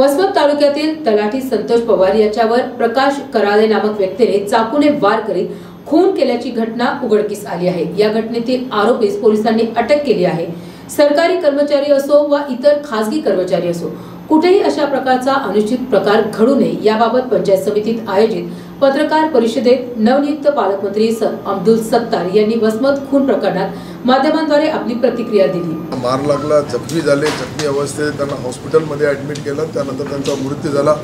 वसमत तालुक्यातील तलाठी संतोष पवार याच्यावर प्रकाश कराळे नामक व्यक्तीने चाकूने वार करीत खून केल्याची घटना उघडकीस आली आहे. या घटनेतील आरोपीस पोलिसांनी अटक केली आहे. सरकारी कर्मचारी असो वा इतर खासगी कर्मचारी असो कुठेही अशा प्रकारचा अनुचित प्रकार घडू नये याबाबत पंचायत समितीत आयोजित पत्रकार परिषदेत नवनियुक्त पालकमंत्री स- अब्दुल सत्तार यांनी वसमत खून प्रकरणात माध्यमांद्वारे आपली प्रतिक्रिया दिली. मार लागला जखमी झाले जखमी अवस्थेत त्यांना हॉस्पिटलमध्ये ॲडमिट केलं त्यानंतर त्यांचा मृत्यू झाला.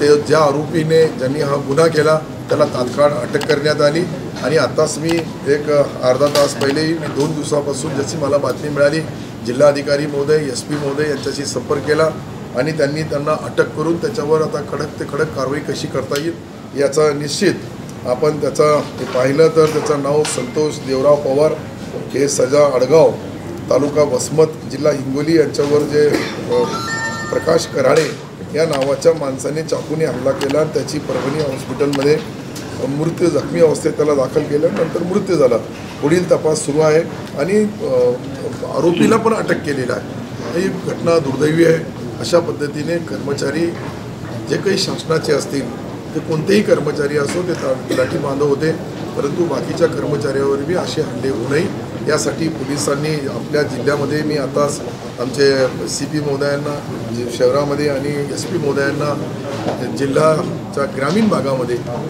ते ज्या आरोपीने ज्यांनी हा गुन्हा केला त्याला तात्काळ अटक करण्यात आली. आणि आत्ताच मी एक अर्धा तास पहिलेही मी दोन दिवसापासून जशी मला बातमी मिळाली जिल्हाधिकारी महोदय एस पी महोदय यांच्याशी संपर्क केला आणि त्यांनी त्यांना अटक करून त्याच्यावर आता कडक ते कडक कारवाई कशी करता येईल याचा निश्चित आपण त्याचा पाहिलं तर त्याचं नाव संतोष देवराव पवार हे सजा अडगाव तालुका वसमत जिल्हा हिंगोली यांच्यावर जे प्रकाश कराळे या नावाच्या माणसाने चाकूने हल्ला केला त्याची परभणी हॉस्पिटलमध्ये मृत्यू जखमी अवस्थेत त्याला दाखल केलं. नंतर मृत्यू झाला. पुढील तपास सुरू आहे आणि आरोपीला पण अटक केलेलं आहे. ही घटना दुर्दैवी आहे. अशा पद्धतीने कर्मचारी जे काही शासनाचे असतील ते कोणतेही कर्मचारी असो ते तलाठी बांधव होते परंतु बाकीच्या कर्मचाऱ्यावर बी असे हल्ले होऊ नये. यासाठी पोलिसांनी आपल्या जिल्ह्यामध्ये मी आताच आमचे सी पी महोदयांना शहरामध्ये आणि एस पी महोदयांना जिल्ह्याच्या ग्रामीण भागामध्ये